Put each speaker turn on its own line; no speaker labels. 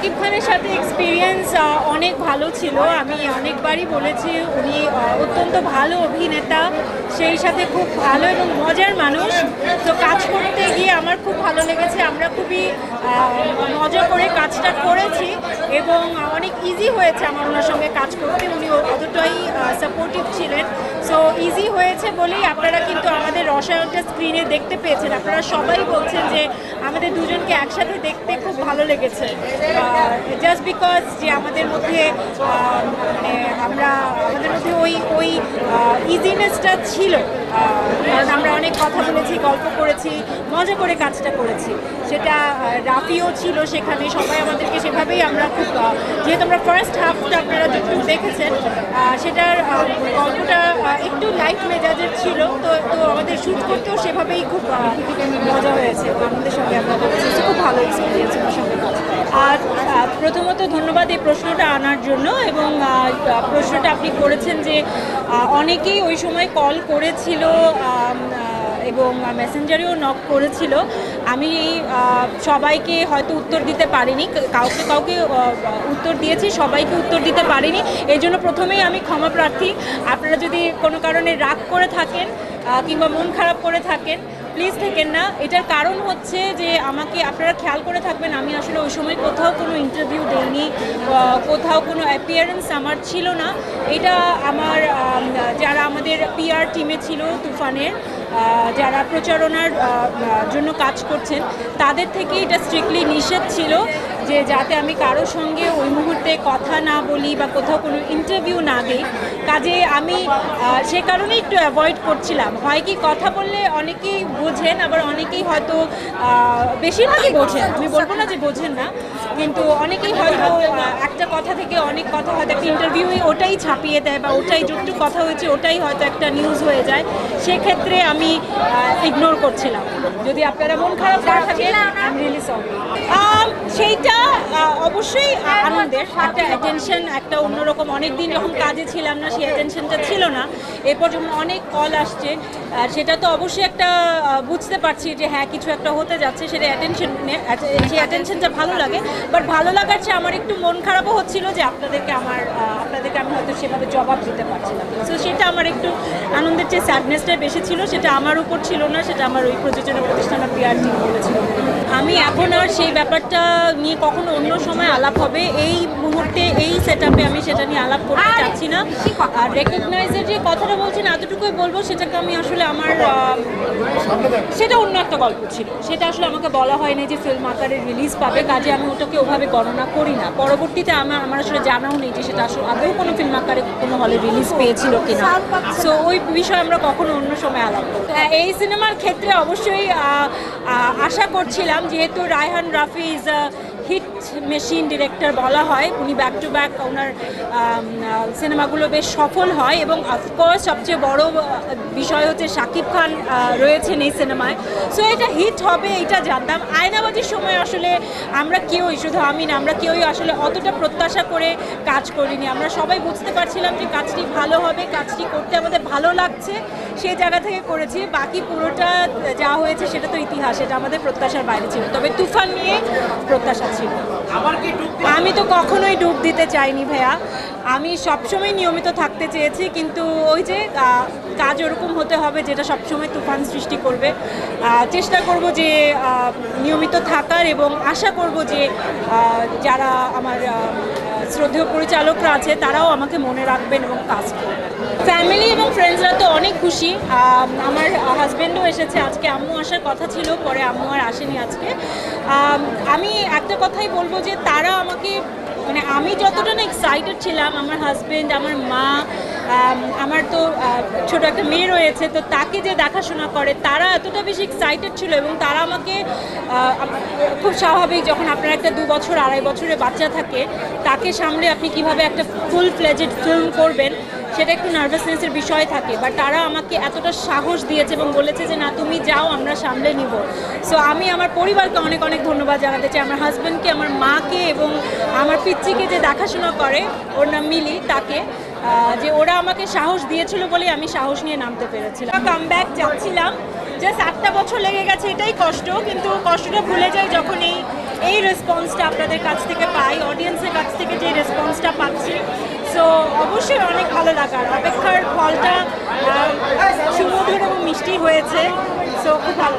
শাকিব খানের সাথে এক্সপিরিয়েন্স অনেক ভালো ছিল। আমি অনেকবারই বলেছি, উনি অত্যন্ত ভালো অভিনেতা, সেই সাথে খুব ভালো এবং মজার মানুষ। তো কাজ করতে গিয়ে আমার খুব ভালো লেগেছে। আমরা খুবই মজা করে কাজটা করেছি এবং অনেক ইজি হয়েছে আমার ওনার সঙ্গে কাজ করতে। উনি হয়েছে বলেই আপনারা কিন্তু আমাদের রসায়নটা স্ক্রিনে দেখতে পেয়েছেন। আপনারা সবাই বলছেন যে আমাদের দুজনকে একসাথে দেখতে খুব ভালো লেগেছে। জাস্ট বিকজ যে আমাদের মধ্যে মানে আমরা, আমাদের মধ্যে ওই ওই ইজিনেসটা ছিল। আমরা অনেক কথা বলেছি, গল্প করেছি, মজা করে কাজটা করেছি। সেটা রাফিও ছিল সেখানে, সবাই আমাদেরকে সেভাবেই আমরা খুব যেহেতু আমরা ফার্স্ট হাফটা আপনারা যতটুকু দেখেছেন সেটার গল্পটা একটু লাইট মেজাজের ছিল, তো তো আমাদের শ্যুট করতেও সেভাবেই খুব মজা হয়েছে। আমাদের সঙ্গে আমরা খুব ভালো এক্সপিরিয়েন্স আমার সঙ্গে আর প্রথমত ধন্যবাদ এই প্রশ্নটা আনার জন্য এবং প্রশ্নটা আপনি করেছেন যে অনেকেই ওই সময় কল করেছিল এবং মেসেঞ্জারেও নক করেছিল। আমি সবাইকে হয়তো উত্তর দিতে পারিনি। কাউকে কাউকে উত্তর দিয়েছি, সবাইকে উত্তর দিতে পারিনি। এই জন্য প্রথমেই আমি ক্ষমা প্রার্থী। আপনারা যদি কোনো কারণে রাগ করে থাকেন কিংবা মন খারাপ করে থাকেন প্লিজ থাকেন না। এটার কারণ হচ্ছে যে আমাকে আপনারা খেয়াল করে থাকবেন, আমি আসলে ওই সময় কোথাও কোনো ইন্টারভিউ দেইনি কোথাও কোনো অ্যাপিয়ারেন্স আমার ছিল না। এটা আমার যারা আমাদের পিআর টিমে ছিল তুফানের যারা প্রচারণার জন্য কাজ করছেন, তাদের থেকে এটা স্ট্রিক্টলি নিষেধ ছিল। যে যাতে আমি কারোর সঙ্গে ওই মুহূর্তে কথা না বলি বা কোথাও কোনো ইন্টারভিউ না দিই কাজে আমি সে কারণে একটু অ্যাভয়েড করছিলাম। হয় কি কথা বললে অনেকেই বোঝেন আবার অনেকেই হয়তো বেশিরভাগই বোঝেন। আমি বলব না যে বোঝেন না কিন্তু অনেকেই হয়তো একটা কথা থেকে অনেক কথা হয়তো একটা ইন্টারভিউই ওটাই ছাপিয়ে দেয় বা ওটাই যতটুকু কথা হয়েছে ওটাই হয়তো একটা নিউজ হয়ে যায়। সেক্ষেত্রে আমি ইগনোর করছিলাম। যদি আপনারা মন খারাপ করে সরি সেইটা অবশ্যই আনন্দের একটা অ্যাটেনশন একটা অন্যরকম অনেক দিন যখন কাজে ছিলাম না, সেই অ্যাটেনশনটা ছিল না। এরপর যখন অনেক কল আসছে সেটা তো অবশ্যই একটা বুঝতে পারছি যে হ্যাঁ কিছু একটা হতে যাচ্ছে, সেটা অ্যাটেনশন সেই অ্যাটেনশনটা ভালো লাগে। বাট ভালো লাগার চেয়ে আমার একটু মন খারাপও হচ্ছিল যে আপনাদেরকে আমার আপনাদেরকে আমি হয়তো সেভাবে জবাব দিতে পারছিলাম সো সেটা আমার একটু আনন্দের চেয়ে স্যাডনেসটা বেশি ছিল, সেটা আমার উপর ছিল না, সেটা আমার ওই প্রযোজনা প্রতিষ্ঠান পিআর টিম বলেছিল। আমি এখন আর সেই ব্যাপারটা নিয়ে কখনো অন্য সময় আলাপ হবে। এই মুহূর্তে এই সেট আমি সেটা নিয়ে আলাপ করতে চাচ্ছি না। আর রেকগনাইজের যে কথাটা বলছেন এতটুকুই বলব সেটাকে আমি আসলে আমার সেটা অন্য একটা গল্প ছিল। সেটা আসলে আমাকে বলা হয়নি যে ফিল্ম আকারে রিলিজ পাবে কাজে আমি ওটাকে ওভাবে গণনা করি না। পরবর্তীতে আমার আমার আসলে জানাও নেই যে সেটা আসলে আগেও কোনো ফিল্ম আকারে কোনো হলে রিলিজ পেয়েছিল কিনা। সো ওই বিষয়ে আমরা কখনো অন্য সময় আলাপ করব হ্যাঁ, এই সিনেমার ক্ষেত্রে অবশ্যই আশা করছিলাম যেহেতু Raihan Rafi is a hit machine director বলা হয়। উনি ব্যাক টু ব্যাক ওনার সিনেমাগুলো বেশ সফল হয় এবং অফকোর্স সবচেয়ে বড় বিষয় হচ্ছে শাকিব খান রয়েছেন এই সিনেমায়। সো এটা হিট হবে, এটা জানতাম। আয়নাবাজির সময় আসলে আমরা কেউই, শুধু আমি না, আমরা কেউই আসলে অতটা প্রত্যাশা করে কাজ করিনি। আমরা সবাই বুঝতে পারছিলাম যে কাজটি ভালো হবে, কাজটি করতে আমাদের ভালো লাগছে, সেই জায়গা থেকে করেছি। বাকি পুরোটা যা হয়েছে সেটা তো ইতিহাস, এটা আমাদের প্রত্যাশার বাইরে ছিল। তবে তুফান নিয়ে প্রত্যাশা ছিল। আমি তো কখনোই ডুব দিতে চাইনি ভাইয়া। আমি সবসময় নিয়মিত থাকতে চেয়েছি কিন্তু ওই যে কাজ ওরকম হতে হবে যেটা সবসময় তুফান সৃষ্টি করবে। চেষ্টা করব যে নিয়মিত থাকার এবং আশা করব যে যারা আমার শ্রদ্ধেয় পরিচালকরা আছে, তারাও আমাকে মনে রাখবেন এবং কাজ করবেন। ফ্যামিলি এবং ফ্রেন্ডসরা তো অনেক খুশি। আমার হাজব্যান্ডও এসেছে আজকে, আম্মু আসার কথা ছিল, পরে আম্মু আর আসেনি আজকে। আমি একটা কথাই বলব যে তারা আমাকে মানে আমি যতটা না এক্সাইটেড ছিলাম, আমার হাজব্যান্ড আমার মা আমার তো ছোট একটা মেয়ে রয়েছে, তো তাকে যে দেখাশোনা করে, তারা এতটা বেশি এক্সাইটেড ছিল এবং তারা আমাকে খুব স্বাভাবিক যখন আপনার একটা দু বছর, আড়াই বছরের বাচ্চা থাকে, তাকে সামলে আপনি কীভাবে একটা ফুল ফ্লেজেড ফিল্ম করবেন, সেটা একটু নার্ভাসনেসের বিষয় থাকে বাট তারা আমাকে এতটা সাহস দিয়েছে এবং বলেছে যে, না, তুমি যাও, আমরা সামলে নিব। সো আমি আমার পরিবারকে অনেক অনেক ধন্যবাদ জানাতে চাই, আমার হাজব্যান্ডকে আমার মাকে এবং আমার পিচ্চিকে যে দেখাশোনা করে, ওর নাম মিলি, তাকে। যে ওরা আমাকে সাহস দিয়েছিল বলে আমি সাহস নিয়ে নামতে পেরেছিলাম। কাম ব্যাক যাচ্ছিলাম জাস্ট আটটা বছর লেগে গেছে, এটাই কষ্ট। কিন্তু কষ্টটা ভুলে যাই যখন এই এই রেসপন্সটা আপনাদের কাছ থেকে পাই অডিয়েন্সের কাছ থেকে যে রেসপন্সটা পাচ্ছি। সো অবশ্যই অনেক ভালো লাগার অপেক্ষার ফলটা সুমধুর এবং মিষ্টি হয়েছে। সো খুব ভালো